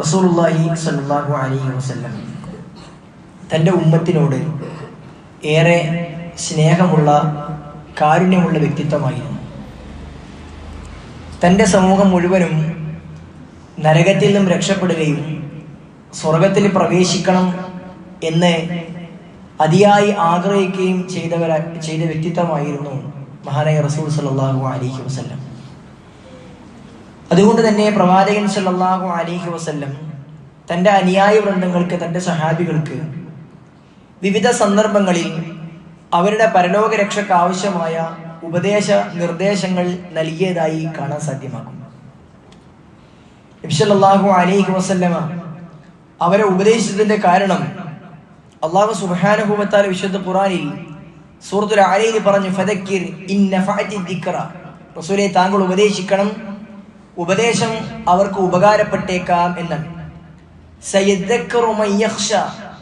റസൂലുള്ളാഹി അലൈഹി വസല്ലം ഉമ്മത്തിനോട് ഏറെ സ്നേഹമുള്ള കാരുണ്യമുള്ള വ്യക്തിത്വമായിരുന്നു. തന്റെ സമൂഹം മുഴുവനും നരകത്തിൽ നിന്നും രക്ഷപ്പെടുകയും സ്വർഗത്തിൽ പ്രവേശിക്കണം എന്ന് അതിയായി ആഗ്രഹിക്കുകയും ചെയ്തവര ചെയ്ത വ്യക്തിത്വമായിരുന്നു മഹാനായ റസൂൽ സല്ലാഹു അലൈഹി വസല്ലം. അതുകൊണ്ട് തന്നെ പ്രവാചകൻ സല്ലല്ലാഹു അലൈഹി വസല്ലം തന്റെ അനുയായ വൃന്ദങ്ങൾക്ക് തന്റെ സഹാബികൾക്ക് വിവിധ സന്ദർഭങ്ങളിൽ അവരുടെ പരലോക രക്ഷയ്ക്ക് ആവശ്യമായ ഉപദേശ നിർദ്ദേശങ്ങൾ നൽകിയതായി കാണാൻ സാധ്യമാകും നബിസല്ലാഹു അലൈഹി വസല്ലമ അവരെ ഉപദേശിച്ചതിന്റെ കാരണം അള്ളാഹു സുബാനുഭൂമത്താൽ വിശുദ്ധ ഖുറാനിൽ സൂറത്തുൽ അലയിൽ പറഞ്ഞു ഫതക്കിർ ഇൻ റസൂലെ താങ്കൾ ഉപദേശിക്കണം ഉപദേശം അവർക്ക് ഉപകാരപ്പെട്ടേക്കാം എന്നാണ്.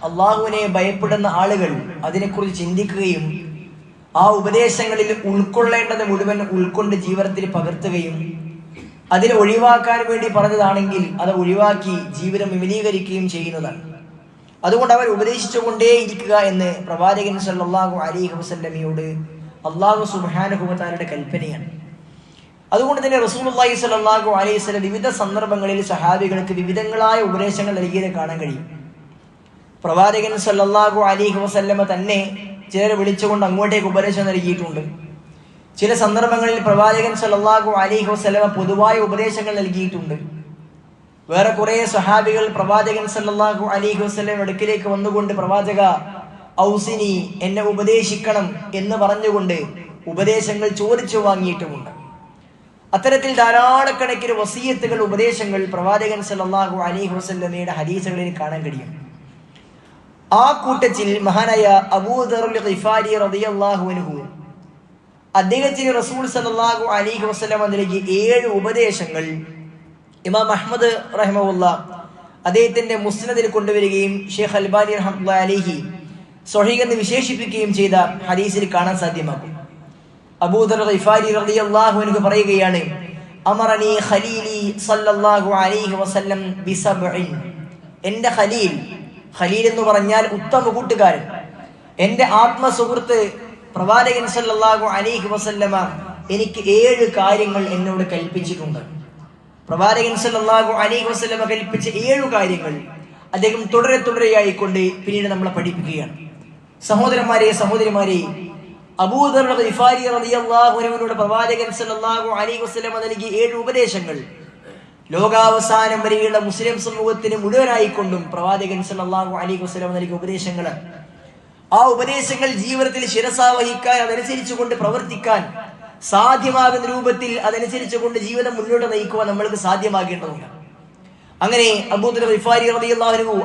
അള്ളാഹുവിനെ ഭയപ്പെടുന്ന ആളുകൾ അതിനെക്കുറിച്ച് ചിന്തിക്കുകയും ആ ഉപദേശങ്ങളിൽ ഉൾക്കൊള്ളേണ്ടത് മുഴുവൻ ഉൾക്കൊണ്ട് ജീവിതത്തിൽ പകർത്തുകയും അതിൽ ഒഴിവാക്കാൻ വേണ്ടി പറഞ്ഞതാണെങ്കിൽ അത് ഒഴിവാക്കി ജീവിതം വിപുലീകരിക്കുകയും ചെയ്യുന്നതാണ്. അതുകൊണ്ട് അവർ ഉപദേശിച്ചുകൊണ്ടേയിരിക്കുക എന്ന് പ്രവാചകൻ സല്ലാഹു അലി വസല്ലമയോട് അള്ളാഹു സുബ്ഹാനഹുവതാലയുടെ കൽപ്പനയാണ്. അതുകൊണ്ട് തന്നെ റസൂലുള്ളാഹി സ്വല്ലല്ലാഹു അലൈഹി വസല്ലം വിവിധ സന്ദർഭങ്ങളിൽ സഹാബികൾക്ക് വിവിധങ്ങളായ ഉപദേശങ്ങൾ നൽകിയത് കാണാൻ കഴിയും. പ്രവാചകൻ സല്ലാഹു അലൈഹി വസല്ലമ തന്നെ ചിലരെ വിളിച്ചുകൊണ്ട് അങ്ങോട്ടേക്ക് ഉപദേശം നൽകിയിട്ടുണ്ട്. ചില സന്ദർഭങ്ങളിൽ പ്രവാചകൻ സല്ലാഹു അലൈഹി വസല്ലമ പൊതുവായ ഉപദേശങ്ങൾ നൽകിയിട്ടുണ്ട്. വേറെ കുറെ സഹാബികൾ പ്രവാചകൻ സല്ലാഹു അലൈഹി വസ്ലം അടുക്കിലേക്ക് വന്നുകൊണ്ട് പ്രവാചക ഔസിനി എന്നെ ഉപദേശിക്കണം എന്ന് പറഞ്ഞുകൊണ്ട് ഉപദേശങ്ങൾ ചോദിച്ചു വാങ്ങിയിട്ടുമുണ്ട്. അത്തരത്തിൽ ധാരാളക്കണക്കിന് വസീയത്തുകൾ ഉപദേശങ്ങൾ പ്രവാചകൻ സല്ലല്ലാഹു അലി വസല്ലമയുടെ ഹദീസുകളിൽ കാണാൻ കഴിയും. ആ കൂട്ടത്തിൽ മഹാനായ അബൂദർഹു അദ്ദേഹത്തിന് റസൂൽ സല്ലല്ലാഹു അലി നൽകിയ ഏഴ് ഉപദേശങ്ങൾ ഇമാം അഹമ്മദ് റഹ്മുല്ല അദ്ദേഹത്തിന്റെ മുസ്നദിൽ കൊണ്ടുവരികയും ഷെയ്ഖ് അൽബാനി റഹ്മുല്ല അലിഹി സ്വഹീഖ് എന്ന് വിശേഷിപ്പിക്കുകയും ചെയ്ത ഹദീസിൽ കാണാൻ സാധ്യമാകും. അബൂദർ ഖിഫാരി റളിയല്ലാഹു അൻഹു പറയുകയാണ് അമറനി ഖലീലി സല്ലല്ലാഹു അലൈഹി വസല്ലം ബിസബ്ഇൻ. എന്റെ ഖലീൽ ഖലീൽ എന്ന് പറഞ്ഞാൽ ഉത്തമ കൂട്ടുകാരൻ. എന്റെ ആത്മസുഹൃത്ത് പ്രവാചകൻ സല്ലല്ലാഹു അലൈഹി വസല്ലമ എനിക്ക് ഏഴ് കാര്യങ്ങൾ എന്നോട് കൽപ്പിച്ചിട്ടുണ്ട്. പ്രവാചകൻ സല്ലല്ലാഹു അലൈഹി വസല്ലമ കൽപ്പിച്ച ഏഴു കാര്യങ്ങൾ അദ്ദേഹം തുടരെ തുടരെയായിക്കൊണ്ട് പിന്നീട് നമ്മളെ പഠിപ്പിക്കുകയാണ്. സഹോദരന്മാരെ സഹോദരിമാരെ അബൂദർ പ്രവാചകൻ നൽകിയ ഏഴ് ഉപദേശങ്ങൾ. ലോകാവസാനം വരെയുള്ള മുസ്ലിം സമൂഹത്തിന് മുഴുവനായിക്കൊണ്ടും പ്രവാചകൻ സല്ലല്ലാഹു അലൈഹി വസ്ലമ നൽകിയ ഉപദേശങ്ങൾ ആ ഉപദേശങ്ങൾ ജീവിതത്തിൽ ശിരസാവഹിക്കാൻ അതനുസരിച്ചു കൊണ്ട് പ്രവർത്തിക്കാൻ സാധ്യമാകുന്ന രൂപത്തിൽ അതനുസരിച്ചു കൊണ്ട് ജീവിതം മുന്നോട്ട് നയിക്കുവാൻ നമ്മൾക്ക് സാധ്യമാകേണ്ടതുണ്ട്. അങ്ങനെ അബൂദർ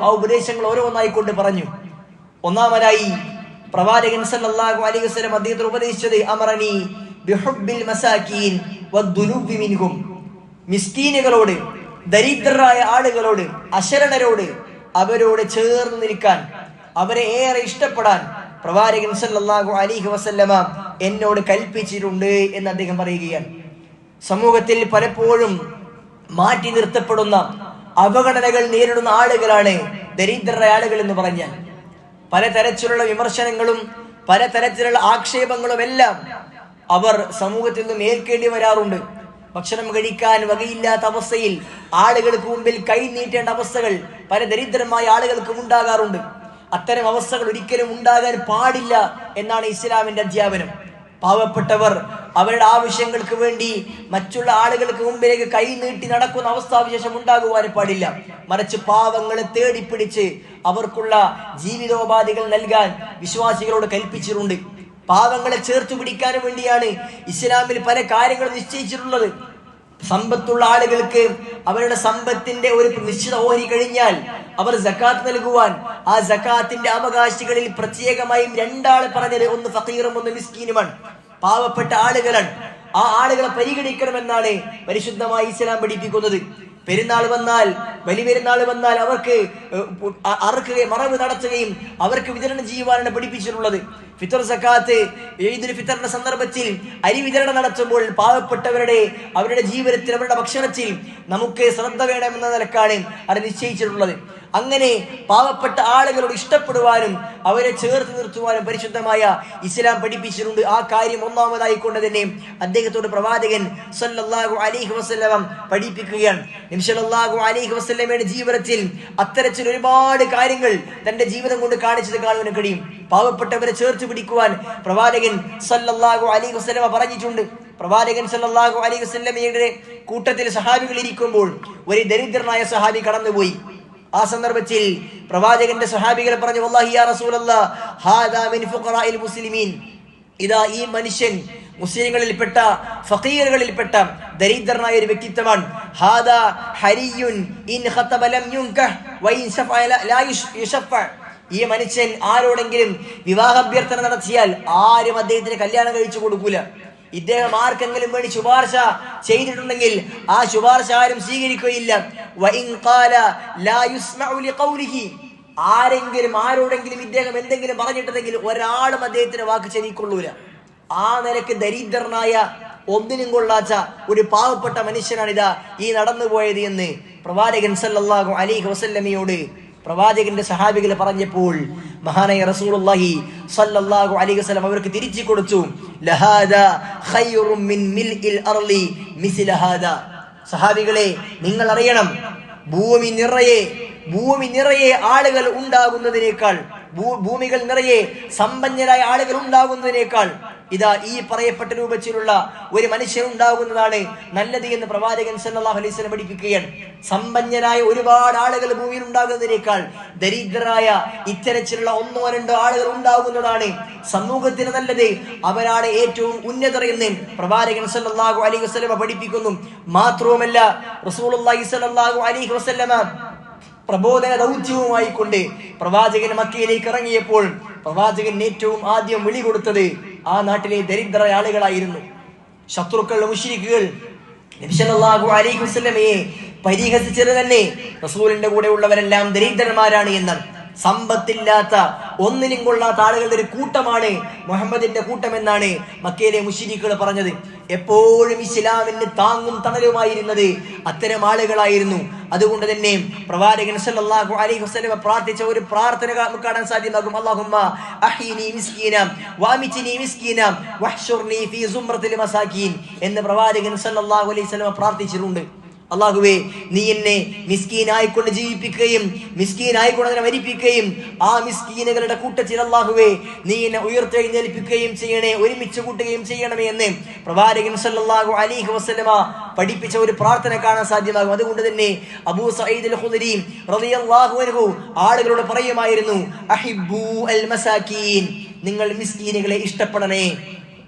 ആ ഉപദേശങ്ങൾ ഓരോന്നായിക്കൊണ്ട് പറഞ്ഞു. ഒന്നാമതായി പ്രവാചകൻ സല്ലല്ലാഹു അലൈഹി വസല്ലം അദ്ദേഹത്തിന് ഉപദേശിച്ചത് അമറനി ബിഹുബ്ബിൽ മസാകീൻ വദ്ദുനൂബി മിൻഹും. മിസ്കീനുകളോട് ദരിദ്രരായ ആളുകളോട് അശരണരോട് അവരോട് ചേർന്ന് നിൽക്കാൻ അവരെ ഏറെ ഇഷ്ടപ്പെടാൻ പ്രവാചകൻ സല്ലല്ലാഹു അലൈഹി വസല്ലമ എന്നോട് കൽപ്പിച്ചിട്ടുണ്ട് എന്ന് അദ്ദേഹം പറയുകയാണ്. സമൂഹത്തിൽ പലപ്പോഴും മാറ്റി നിർത്തപ്പെടുന്ന അവഗണനകൾ നേരിടുന്ന ആളുകളാണ് ദരിദ്രരായ ആളുകൾ എന്ന് പറഞ്ഞാൽ. പലതരത്തിലുള്ള വിമർശനങ്ങളും പലതരത്തിലുള്ള ആക്ഷേപങ്ങളും എല്ലാം അവർ സമൂഹത്തിൽ നിന്നും ഏൽക്കേണ്ടി വരാറുണ്ട്. ഭക്ഷണം കഴിക്കാൻ വകയില്ലാത്ത അവസ്ഥയിൽ ആളുകൾക്ക് മുമ്പിൽ കൈ നീട്ടേണ്ട അവസ്ഥകൾ പല ദരിദ്രമായ ആളുകൾക്കും ഉണ്ടാകാറുണ്ട്. അത്തരം അവസ്ഥകൾ ഒരിക്കലും ഉണ്ടാകാൻ പാടില്ല എന്നാണ് ഇസ്ലാമിന്റെ അധ്യാപനം. പാവപ്പെട്ടവർ അവരുടെ ആവശ്യങ്ങൾക്ക് വേണ്ടി മറ്റുള്ള ആളുകൾക്ക് മുമ്പിലേക്ക് കൈ നീട്ടി നടക്കുന്ന അവസ്ഥാവിശേഷം ഉണ്ടാകുവാൻ പാടില്ല. മറിച്ച് പാവങ്ങളെ തേടിപ്പിടിച്ച് അവർക്കുള്ള ജീവിതോപാധികൾ നൽകാൻ വിശ്വാസികളോട് കൽപ്പിച്ചിട്ടുണ്ട്. പാവങ്ങളെ ചേർത്ത് പിടിക്കാൻ വേണ്ടിയാണ് ഇസ്ലാമിൽ പല കാര്യങ്ങളും നിശ്ചയിച്ചിട്ടുള്ളത്. സമ്പത്തുള്ള ആളുകൾക്ക് അവരുടെ സമ്പത്തിന്റെ ഒരു നിശ്ചിത ഓഹരി കഴിഞ്ഞാൽ അവർ ജക്കാത്ത് നൽകുവാൻ ആ ജക്കാത്തിന്റെ അവകാശികളിൽ പ്രത്യേകമായും രണ്ടാൾ പറഞ്ഞത് ഒന്ന് ഫക്കീറും ഒന്ന് മിസ്കീനുമാണ്. പാവപ്പെട്ട ആളുകളാണ്. ആ ആളുകളെ പരിഗണിക്കണമെന്നാണ് പരിശുദ്ധമായി ഇസ്ലാം പഠിപ്പിക്കുന്നത്. പെരുന്നാൾ വന്നാൽ വലിയ പെരുന്നാൾ വന്നാൽ അവർക്ക് അറുക്കുകയും മറവ് നടത്തുകയും അവർക്ക് വിതരണം ചെയ്യുവാനാണ് പഠിപ്പിച്ചിട്ടുള്ളത്. ഫിത്തർ സക്കാത്ത് ഈദുൽ ഫിത്തറിന്റെ സന്ദർഭത്തിൽ അരി വിതരണം നടത്തുമ്പോൾ പാവപ്പെട്ടവരുടെ അവരുടെ ജീവിതത്തിൽ അവരുടെ ഭക്ഷണത്തിൽ നമുക്ക് ശ്രദ്ധ വേണമെന്ന നിലക്കാണ് അത് നിശ്ചയിച്ചിട്ടുള്ളത്. അങ്ങനെ പാവപ്പെട്ട ആളുകളോട് ഇഷ്ടപ്പെടുവാനും അവരെ ചേർത്ത് നിർത്തുവാനും പരിശുദ്ധമായ ഇസ്ലാം പഠിപ്പിച്ചിട്ടുണ്ട്. ആ കാര്യം ഒന്നാമതായി കൊണ്ട് തന്നെ അദ്ദേഹത്തോട് പ്രവാചകൻ സല്ലല്ലാഹു അലൈഹി വസല്ലം പഠിപ്പിക്കുകയാണ്. നിമിഷല്ലാഹു അലൈഹി വസല്ലമയുടെ ജീവിതത്തിൽ അത്തരത്തിൽ ഒരുപാട് കാര്യങ്ങൾ തന്റെ ജീവിതം കൊണ്ട് കാണിച്ചത് കാണുവാനും കഴിയും. പാവപ്പെട്ടവരെ ചേർത്ത് പിടിക്കുവാൻ പ്രവാചകൻ സല്ലല്ലാഹു അലൈഹി വസല്ലമ പറഞ്ഞിട്ടുണ്ട്. പ്രവാചകൻ സല്ലല്ലാഹു അലൈഹി വസല്ലമയുടെ കൂട്ടത്തിൽ സഹാബികൾ ഇരിക്കുമ്പോൾ ഒരു ദരിദ്രനായ സഹാബി കടന്നുപോയി. ആ സന്ദർഭത്തിൽ പ്രവാചകന്റെ സഹാബികൾ പറഞ്ഞു വല്ലാഹി യാ റസൂലല്ലാഹ് ഹാദാ മിൻ ഫുഖറാഇൽ മുസ്ലിമീൻ. ഇതാ ഈ മനുഷ്യൻ മുസ്ലിങ്ങളിൽപ്പെട്ട ഫഖീറുകളിൽപ്പെട്ട ദരിദ്രനായ ഒരു വ്യക്തിത്വമാണ്. ഹാദാ ഹരിയുൻ ഇൻ ലം യുൻകഹ് ശഫഅ ല- ലാ യുഷ്- ഈ മനുഷ്യൻ ആരോടെങ്കിലും വിവാഹാഭ്യർത്ഥന നടത്തിയാൽ ആരും അദ്ദേഹത്തിന് കല്യാണം കഴിച്ചു കൊടുക്കൂല. ഇദ്ദേഹം ആർക്കെങ്കിലും വേണ്ടി ശുപാർശ ചെയ്തിട്ടുണ്ടെങ്കിൽ ആ ശുപാർശ ആരും സ്വീകരിക്കുകയില്ല. ആരെങ്കിലും ആരോടെങ്കിലും ഇദ്ദേഹം എന്തെങ്കിലും പറഞ്ഞിട്ടുണ്ടെങ്കിൽ ഒരാളും അദ്ദേഹത്തിന് വാക്ക് ചെവിക്കൊള്ളൂല. ആ നിലയ്ക്ക് ദരിദ്രനായ ഒന്നിനും കൊള്ളാച്ച ഒരു പാവപ്പെട്ട മനുഷ്യനാണിതാ ഈ നടന്നുപോയത് എന്ന് പ്രവാചകൻ സല്ലാഹു അലി വസല്ലമയോട് പ്രവാചകന്റെ സഹാബികൾ പറഞ്ഞപ്പോൾ മഹാനായ റസൂലുള്ളാഹി സല്ലല്ലാഹു അലൈഹി വസല്ലം അവർക്ക് തിരിച്ചു കൊടുത്തു. ലഹാദ ഖൈറും മിൻ മിൽഇൽ അർളി മിസ്ല ഹാദാ. സഹാബികളെ നിങ്ങൾ അറിയണം ഭൂമി നിറയെ ഭൂമി നിറയെ ആളുകൾ ഉണ്ടാകുന്നതിനേക്കാൾ ഭൂമികൾ നിറയെ സമ്പന്നരായ ആളുകൾ ഉണ്ടാകുന്നതിനേക്കാൾ ഇതാ ഈ പറയപ്പെട്ട രൂപത്തിലുള്ള ഒരു മനുഷ്യൻ ഉണ്ടാകുന്നതാണ് നല്ലത് എന്ന് പ്രവാചകൻ സല്ലല്ലാഹു അലൈഹി വസല്ലം പഠിപ്പിക്കുകയാണ്. സമ്പന്നരായ ഒരുപാട് ആളുകൾ ഭൂമിയിൽ ഉണ്ടാകുന്നതിനേക്കാൾ ദരിദ്രരായ ഇത്തരത്തിലുള്ള ഒന്നോ രണ്ടോ ആളുകൾ ഉണ്ടാകുന്നതാണ് സമൂഹത്തിന് നല്ലത്. അവരാണ് ഏറ്റവും ഉന്നതർ എന്ന് പ്രവാചകൻ സല്ലാഹു അലൈഹി വസ്ലമ പഠിപ്പിക്കുന്നു. മാത്രവുമല്ല റസൂലുള്ളാഹി സല്ലാഹു അലൈഹി വസ്ലമ പ്രബോധന ദൗത്യവുമായി കൊണ്ട് പ്രവാചകൻ മക്കയിലേക്ക് ഇറങ്ങിയപ്പോൾ പ്രവാചകൻ ഏറ്റവും ആദ്യം വിളി കൊടുത്തത് ആ നാട്ടിലെ ദരിദ്ര ആളുകളായിരുന്നു ശത്രുക്കൾ മുഷിരിക്കുകൾ നബിസല്ലാഹു അലൈഹി വസല്ലമയെ പരിഹസിച്ചത് തന്നെ റസൂലിന്റെ കൂടെ ഉള്ളവരെല്ലാം ദരിദ്രന്മാരാണ് എന്നാണ്. സമ്പത്തില്ലാത്ത ഒന്നിനും കൊള്ളാത്ത ആളുകളുടെ ഒരു കൂട്ടമാണ് മുഹമ്മദിന്റെ കൂട്ടം എന്നാണ് മക്കയിലെ മുഷിരിക്കുകൾ പറഞ്ഞത്. എപ്പോഴും ഇസ്ലാമിന് താങ്ങും തണലുമായിരുന്നത് അത്തരം ആളുകളായിരുന്നു. അതുകൊണ്ട് തന്നെ പ്രവാചകൻ സല്ലല്ലാഹു അലൈഹി വസല്ലം പ്രാർത്ഥിച്ച ഒരു പ്രാർത്ഥന നമുക്ക് കാണാൻ സാധ്യമാകും. അല്ലാഹുമ്മ അഹീനി മിസ്കീന വാമിതിനി മിസ്കീന വഹ്ശുർനി ഫീ സുംറത്തിൽ മസാകീൻ എന്ന് പ്രവാചകൻ സല്ലല്ലാഹു അലൈഹി വസല്ലം പ്രാർത്ഥിച്ചിട്ടുണ്ട്. അള്ളാഹുവേ നീ എന്നെ മിസ്കീനായിക്കൊണ്ട് ജീവിപ്പിക്കുകയും മിസ്കീനായിക്കൊണ്ട് അതിനെ മരിപ്പിക്കുകയും ആ മിസ്കീനുകളുടെ കൂട്ടത്തിൽ അള്ളാഹുവേ നീ എന്നെ ഉയർത്തെഴുന്നേൽപ്പിക്കുകയും ചെയ്യണേ ഒരുമിച്ച് കൂട്ടുകയും ചെയ്യണമേ എന്ന് പ്രവാചകൻ സല്ലാഹു അലൈഹി വസ്ലമ പഠിപ്പിച്ച ഒരു പ്രാർത്ഥന കാണാൻ സാധ്യമാകും. അതുകൊണ്ട് തന്നെ അബൂ ഖുദരി റളിയല്ലാഹു ആളുകളോട് പറയുമായിരുന്നു അഹിബ്ബു അൽ മസാക്കീൻ നിങ്ങൾ മിസ്കീനുകളെ ഇഷ്ടപ്പെടണേ.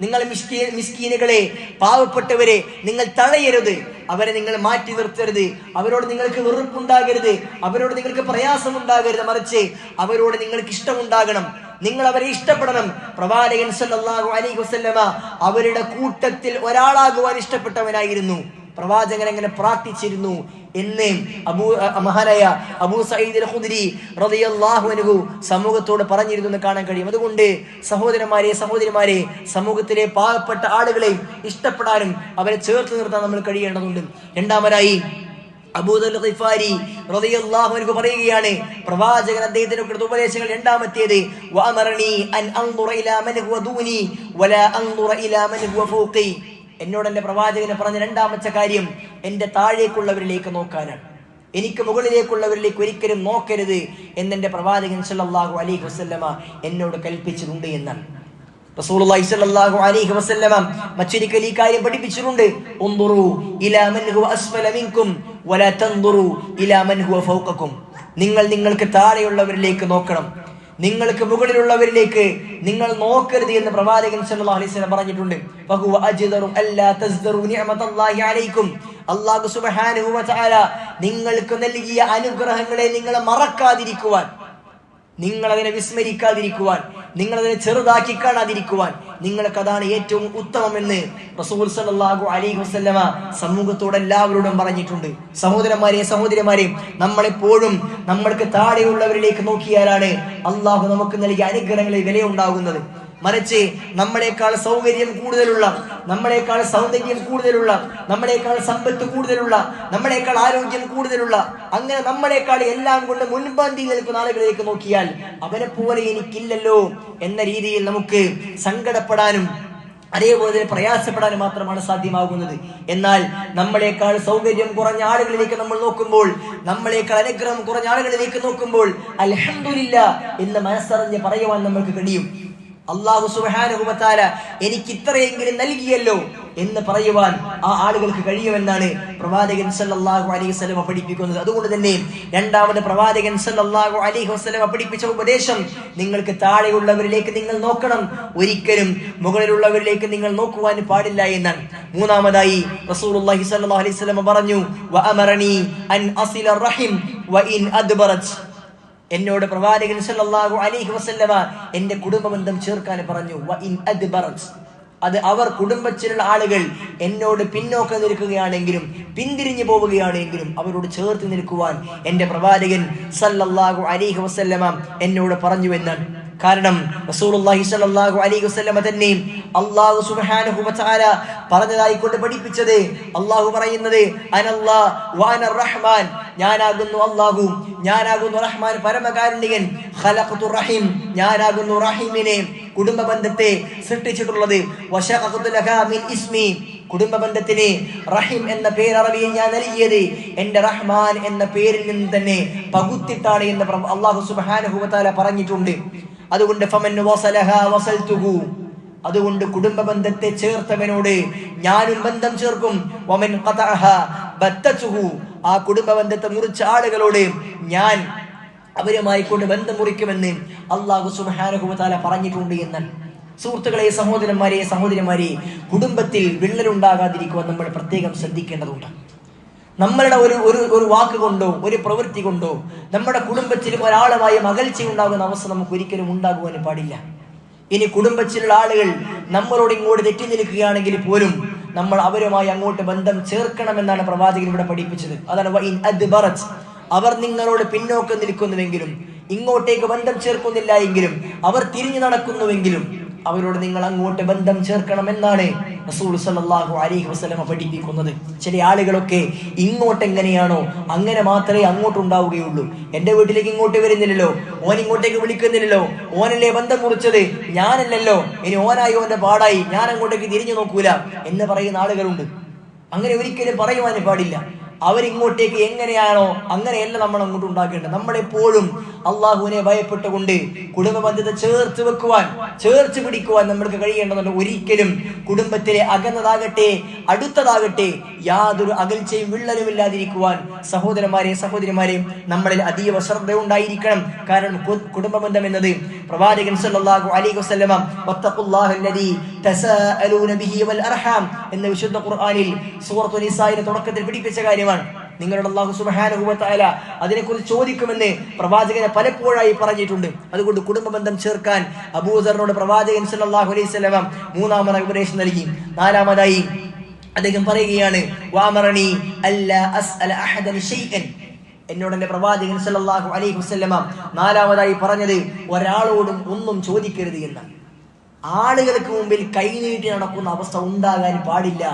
നിങ്ങൾ മിസ്കീ മിസ്കീനുകളെ പാവപ്പെട്ടവരെ നിങ്ങൾ തഴയരുത് അവരെ നിങ്ങൾ മാറ്റി നിർത്തരുത്. അവരോട് നിങ്ങൾക്ക് വെറുപ്പുണ്ടാകരുത്. അവരോട് നിങ്ങൾക്ക് പ്രയാസം ഉണ്ടാകരുത് മറിച്ച് അവരോട് നിങ്ങൾക്ക് ഇഷ്ടമുണ്ടാകണം. നിങ്ങൾ അവരെ ഇഷ്ടപ്പെടണം. പ്രവാചകൻ സല്ലല്ലാഹു അലൈഹി വസല്ലമ അവരുടെ കൂട്ടത്തിൽ ഒരാളാകുവാൻ ഇഷ്ടപ്പെട്ടവനായിരുന്നു. പ്രവാചകൻ എങ്ങനെ പ്രാർത്ഥിച്ചിരുന്നു എന്ന് അബൂ മഹാനായ അബൂ സയ്യിദ് ഖുദരി റളിയല്ലാഹു അൻഹു സമൂഹത്തോട് പറഞ്ഞിരുന്നു എന്ന് കാണാൻ കഴിയും. അതുകൊണ്ട് സഹോദരന്മാരെ സഹോദരിമാരെ സമൂഹത്തിലെ പാവപ്പെട്ട ആളുകളെ ഇഷ്ടപ്പെടാനും അവരെ ചേർത്ത് നിർത്താൻ നമ്മൾ കഴിയേണ്ടതുണ്ട്. രണ്ടാമതായി അബൂദൽ ഖിഫാരി റളിയല്ലാഹു അൻഹു പറയുകയാണ് പ്രവാചകൻ അദ്ദേഹത്തിന് ഉപദേശങ്ങൾ രണ്ടാമത്തേത് വഅമറനി അൻ അൻദുറ ഇലാ മൻ ഹുവ ദൂനി വലാ അൻദുറ ഇലാ മൻ ഹുവ ഫൗഖി. എന്നോട് എന്റെ പ്രവാചകനെ പറഞ്ഞ രണ്ടാമത്തെ കാര്യം എന്റെ താഴേക്കുള്ളവരിലേക്ക് നോക്കാനാണ്. എനിക്ക് മുകളിലേക്കുള്ളവരിലേക്ക് ഒരിക്കലും നോക്കരുത് എന്നെന്റെ പ്രവാചകൻ സല്ലാഹു അലൈഹി വസല്ലമ എന്നോട് കൽപ്പിച്ചിട്ടുണ്ട് എന്നാണ്. റസൂലുള്ളാഹി അലൈഹി വസല്ലമ ഈ കാര്യം പഠിപ്പിച്ചിട്ടുണ്ട്. ഇലാ മൻ ഹുവ അസ്ഫല മിൻകും വലാ തൻദുറു ഇലാ മൻ ഹുവ നിങ്ങൾ നിങ്ങൾക്ക് താഴെയുള്ളവരിലേക്ക് നോക്കണം. നിങ്ങൾക്ക് മുകളിലുള്ളവരിലേക്ക് നിങ്ങൾ നോക്കരുത് എന്ന് പ്രവാചകൻ സല്ലല്ലാഹു അലൈഹി വസല്ലം പറഞ്ഞിട്ടുണ്ട്. ഫഹുവ അജ്ദറു അല്ലാ തസ്ദറു അലൈക്കും. അല്ലാഹു സുബ്ഹാനഹു വ തആല നിങ്ങൾക്ക് നൽകിയ അനുഗ്രഹങ്ങളെ നിങ്ങൾ മറക്കാതിരിക്കുവാൻ നിങ്ങൾ അതിനെ വിസ്മരിക്കാതിരിക്കുവാൻ നിങ്ങൾ അതിനെ ചെറുതാക്കി കാണാതിരിക്കുവാൻ നിങ്ങൾക്ക് അതാണ് ഏറ്റവും ഉത്തമമെന്ന് റസൂൽ സല്ലല്ലാഹു അലൈഹി വസല്ലമ സമൂഹത്തോട് എല്ലാവരോടും പറഞ്ഞിട്ടുണ്ട്. സഹോദരന്മാരെ സഹോദരിമാരെ നമ്മളെപ്പോഴും നമ്മൾക്ക് താഴെയുള്ളവരിലേക്ക് നോക്കിയാലാണ് അള്ളാഹു നമുക്ക് നൽകിയ അനുഗ്രഹങ്ങളിൽ വിലയുണ്ടാകുന്നത്. മറിച്ച് നമ്മളെക്കാൾ സൗകര്യം കൂടുതലുള്ള നമ്മളെക്കാൾ സൗന്ദര്യം കൂടുതലുള്ള നമ്മളെക്കാൾ സമ്പത്ത് കൂടുതലുള്ള നമ്മളെക്കാൾ ആരോഗ്യം കൂടുതലുള്ള അങ്ങനെ നമ്മളെക്കാൾ എല്ലാം കൊണ്ട് മുൻപന്തി നിൽക്കുന്ന ആളുകളിലേക്ക് നോക്കിയാൽ അവനെ പോലെ എനിക്കില്ലല്ലോ എന്ന രീതിയിൽ നമുക്ക് സങ്കടപ്പെടാനും അതേപോലെ തന്നെ പ്രയാസപ്പെടാൻ മാത്രമാണ് സാധ്യമാകുന്നത്. എന്നാൽ നമ്മളെക്കാൾ സൗകര്യം കുറഞ്ഞ ആളുകളിലേക്ക് നമ്മൾ നോക്കുമ്പോൾ നമ്മളെക്കാൾ അനുഗ്രഹം കുറഞ്ഞ ആളുകളിലേക്ക് നോക്കുമ്പോൾ അലഹമില്ല എന്ന് മനസ്സറിഞ്ഞ് പറയുവാൻ നമ്മൾക്ക് കഴിയും. അള്ളാഹു സുബാനുഭവത്താല എനിക്ക് ഇത്രയെങ്കിലും നൽകിയല്ലോ എന്ന് പറയുവാൻ ആ ആളുകൾക്ക് കഴിയുമെന്നാണ് പ്രവാചകൻ സല്ലാഹു അലൈഹി വസല്ലമ പഠിപ്പിക്കുന്നത്. അതുകൊണ്ട് തന്നെ രണ്ടാമത് പ്രവാചകൻ സല്ലാഹു അലൈഹി വസ്ലമ പഠിപ്പിച്ച ഉപദേശം നിങ്ങൾക്ക് താഴെയുള്ളവരിലേക്ക് നിങ്ങൾ നോക്കണം. ഒരിക്കലും മുകളിലുള്ളവരിലേക്ക് നിങ്ങൾ നോക്കുവാൻ പാടില്ല എന്നാണ് മൂന്നാമതായി റസൂലുള്ളാഹി അലൈഹി വസല്ലം പറഞ്ഞു വഅമറനി അൻ അസില റഹിം അദ്ബറത് എന്നോട് പ്രവാചകൻ സല്ലല്ലാഹു അലൈഹി വസല്ലമ എന്റെ കുടുംബബന്ധം ചേർക്കാൻ പറഞ്ഞു. വ ഇൻ അദ്ബറത്. അത് അവർ കുടുംബത്തിലുള്ള ആളുകൾ എന്നോട് പിന്നോക്കം നിൽക്കുകയാണെങ്കിലും പിന്തിരിഞ്ഞു പോവുകയാണെങ്കിലും അവരോട് ചേർത്ത് നിൽക്കുവാൻ എന്റെ പ്രവാചകൻ സല്ലല്ലാഹു അലൈഹി വസല്ലമ എന്നോട് പറഞ്ഞു എന്നാണ്. കാരണം റസൂലുള്ളാഹി അലൈഹി തന്നെ അല്ലാഹു സുബ്ഹാനഹു വതആല പറഞ്ഞതായി കൊണ്ട് പഠിപ്പിച്ചത്. അല്ലാഹു പറയുന്നത് റഹ്മാൻ. ഞാനാകുന്നു അല്ലാഹു. ഞാനാകുന്നു റഹ്മാൻ പരമകാരുണികൻ റഹീം. ഞാനാകുന്നു റഹീമിനെ കുടുംബ ബന്ധത്തെ സൃഷ്ടിച്ചിട്ടുള്ളത്. വശഖഖതു ലഹാ മിൻ ഇസ്മി. കുടുംബ ബന്ധത്തിന് റഹിം എന്ന പേര് അറബിയിൽ ഞാൻ നൽകിയത് എന്റെ റഹ്മാൻ എന്ന പേരിൽ നിന്ന് തന്നെ പകുത്തിട്ടാണ് എന്ന് അള്ളാഹു തആല പറഞ്ഞിട്ടുണ്ട്. അതുകൊണ്ട് ഫമൻ അതുകൊണ്ട് കുടുംബ ബന്ധത്തെ ചേർത്തവനോട് ഞാനും ബന്ധം ചേർക്കും. ആ കുടുംബ ബന്ധത്തെ മുറിച്ച ആളുകളോട് ഞാൻ അവരുമായി കൊണ്ട് ബന്ധം മുറിക്കുമെന്ന് അള്ളാഹു തആല പറഞ്ഞിട്ടുണ്ട് എന്നാൽ സുഹൃത്തുക്കളെ സഹോദരന്മാരെ സഹോദരിമാരെ കുടുംബത്തിൽ വിള്ളലുണ്ടാകാതിരിക്കുവാൻ നമ്മൾ പ്രത്യേകം ശ്രദ്ധിക്കേണ്ടതുണ്ട്. നമ്മളുടെ ഒരു ഒരു ഒരു വാക്ക് കൊണ്ടോ ഒരു പ്രവൃത്തി കൊണ്ടോ നമ്മുടെ കുടുംബത്തിൽ ഒരാളുമായി അകൽച്ച ഉണ്ടാകുന്ന അവസ്ഥ നമുക്ക് ഒരിക്കലും ഉണ്ടാകുവാൻ പാടില്ല. ഇനി കുടുംബത്തിലുള്ള ആളുകൾ നമ്മളോട് ഇങ്ങോട്ട് തെറ്റി നിൽക്കുകയാണെങ്കിൽ പോലും നമ്മൾ അവരുമായി അങ്ങോട്ട് ബന്ധം ചേർക്കണമെന്നാണ് പ്രവാചകൻ ഇവിടെ പഠിപ്പിച്ചത്. അതാണ്. അവർ നിങ്ങളോട് പിന്നോക്കം നിൽക്കുന്നുവെങ്കിലും ഇങ്ങോട്ടേക്ക് ബന്ധം ചേർക്കുന്നില്ല എങ്കിലും അവർ തിരിഞ്ഞു നടക്കുന്നുവെങ്കിലും അവരോട് നിങ്ങൾ അങ്ങോട്ട് ബന്ധം ചേർക്കണമെന്നാണ് റസൂൽ അലൈഹി പഠിപ്പിക്കുന്നത്. ചില ആളുകളൊക്കെ ഇങ്ങോട്ട് എങ്ങനെയാണോ അങ്ങനെ മാത്രമേ അങ്ങോട്ട് ഉണ്ടാവുകയുള്ളൂ എന്റെ വീട്ടിലേക്ക് ഇങ്ങോട്ട് വരുന്നില്ലല്ലോ ഓൻ ഇങ്ങോട്ടേക്ക് വിളിക്കുന്നില്ലല്ലോ ഓനല്ലേ ബന്ധം കുറിച്ചത് ഞാനല്ലല്ലോ. ഇനി ഓനായി ഓന്റെ പാടായി ഞാൻ അങ്ങോട്ടേക്ക് തിരിഞ്ഞു നോക്കൂല എന്ന് പറയുന്ന ആളുകളുണ്ട്. അങ്ങനെ ഒരിക്കലും പറയുവാനും പാടില്ല. അവരിങ്ങോട്ടേക്ക് എങ്ങനെയാണോ അങ്ങനെയല്ല നമ്മൾ അങ്ങോട്ട് ഉണ്ടാക്കേണ്ടത്. നമ്മളെപ്പോഴും അള്ളാഹുവിനെ ഭയപ്പെട്ടുകൊണ്ട് കുടുംബ ബന്ധത്തെ ചേർത്ത് വെക്കുവാൻ ചേർത്ത് പിടിക്കുവാൻ നമ്മൾക്ക് കഴിയേണ്ടതുണ്ട്. ഒരിക്കലും കുടുംബത്തിലെ അകന്നതാകട്ടെ അടുത്തതാകട്ടെ യാതൊരു അകൽച്ചയും വിള്ളലുമില്ലാതിരിക്കുവാൻ സഹോദരന്മാരെ സഹോദരിമാരെ നമ്മളിൽ അതീവ ശ്രദ്ധ ഉണ്ടായിരിക്കണം കാരണം കുടുംബബന്ധം കുടുംബ ബന്ധം എന്നത് പ്രവാചകൻ സല്ലല്ലാഹു അലൈഹി വസല്ലമ തസാഅലൂന ബിഹി വൽ അർഹാം എന്ന വിശുദ്ധ ഖുർആനിൽ സൂറത്തുൽ നിസായിന്റെ തുടക്കത്തിൽ പിടിപ്പിച്ച കാര്യമാണ്. നിങ്ങളുടെ അള്ളാഹു തആല അതിനെക്കുറിച്ച് ചോദിക്കുമെന്ന് പ്രവാചകനെ പലപ്പോഴായി പറഞ്ഞിട്ടുണ്ട്. അതുകൊണ്ട് കുടുംബ ബന്ധം ചേർക്കാൻ അബൂദറിനോട് പ്രവാചകൻ സല്ലല്ലാഹു അലൈഹി വസല്ലമ മൂന്നാമത് ഉപദേശം നൽകി. നാലാമതായി അദ്ദേഹം പറയുകയാണ് വാമറണി എന്നോട് എന്റെ പ്രവാചകൻ സല്ലാഹു അലൈഹി വസ്ലമ നാലാമതായി പറഞ്ഞത് ഒരാളോടും ഒന്നും ചോദിക്കരുത് എന്ന് ആളുകൾക്ക് മുമ്പിൽ കൈനീട്ടി നടക്കുന്ന അവസ്ഥ ഉണ്ടാകാൻ പാടില്ല